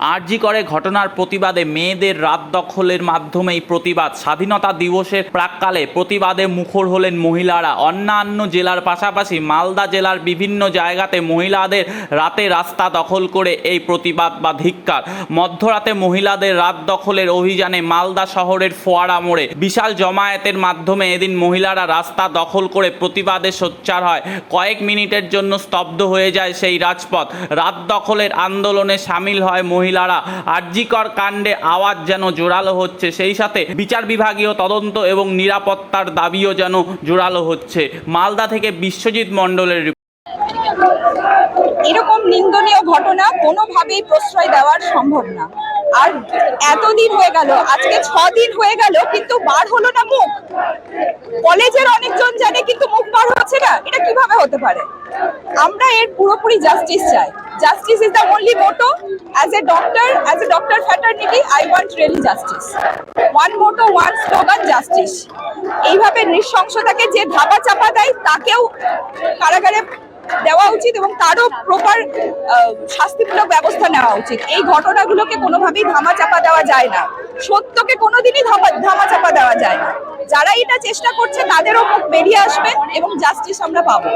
আরজি করে ঘটনার প্রতিবাদে মেয়েদের রাত দখলের মাধ্যমেই প্রতিবাদ। স্বাধীনতা দিবসের প্রাককালে প্রতিবাদে মুখর হলেন মহিলারা। অন্যান্য জেলার পাশাপাশি মালদা জেলার বিভিন্ন জায়গাতে মহিলাদের রাতে রাস্তা দখল করে এই প্রতিবাদ বা ধিক্কার। মধ্যরাতে মহিলাদের রাত দখলের অভিযানে মালদা শহরের ফোয়ারা মোড়ে বিশাল জমায়েতের মাধ্যমে এদিন মহিলারা রাস্তা দখল করে প্রতিবাদে সোচ্চার হয়। কয়েক মিনিটের জন্য স্তব্ধ হয়ে যায় সেই রাজপথ। রাত দখলের আন্দোলনে সামিল হয় মহিলারা আরজিকর কাণ্ডে আওয়াজ যেন জোরালো হচ্ছে, সেই সাথে বিচার বিভাগীয় তদন্ত এবং নিরাপত্তার দাবিও যেন জোরালো হচ্ছে। মালদা থেকে বিশ্বজিৎ মণ্ডলের এরকম নিন্দনীয় ঘটনা কোনোভাবেই প্রশ্রয় দেওয়ার সম্ভব না। আর এতদিন হয়ে গেল, আজকে ছ দিন হয়ে গেল, কিন্তু বার হলো না মুখ। কলেজের অনেকজন জানে কিন্তু মুখ বার হচ্ছে না। এটা কীভাবে হতে পারে? আমরা এর পুরোপুরি জাস্টিস চাই। Justice is the only motto as a doctor as a doctor fraternity I want really justice one motto one slogan justice এইভাবে নৃশংসতাকে যে ধাপা চাপা দেয়, তাকেও কারাগারে দেওয়া উচিত এবং তারও প্রপার শাস্তিমূলক ব্যবস্থা নেওয়া উচিত। এই ঘটনাগুলোকে কোনোভাবেই ধামা চাপা দেওয়া যায় না। সত্যকে কোনোদিনই ধামা ধামা চাপা দেওয়া যায় না। যারা এটা চেষ্টা করছে, তাদেরও মুখ বেরিয়ে আসবে এবং জাস্টিস আমরা পাবো।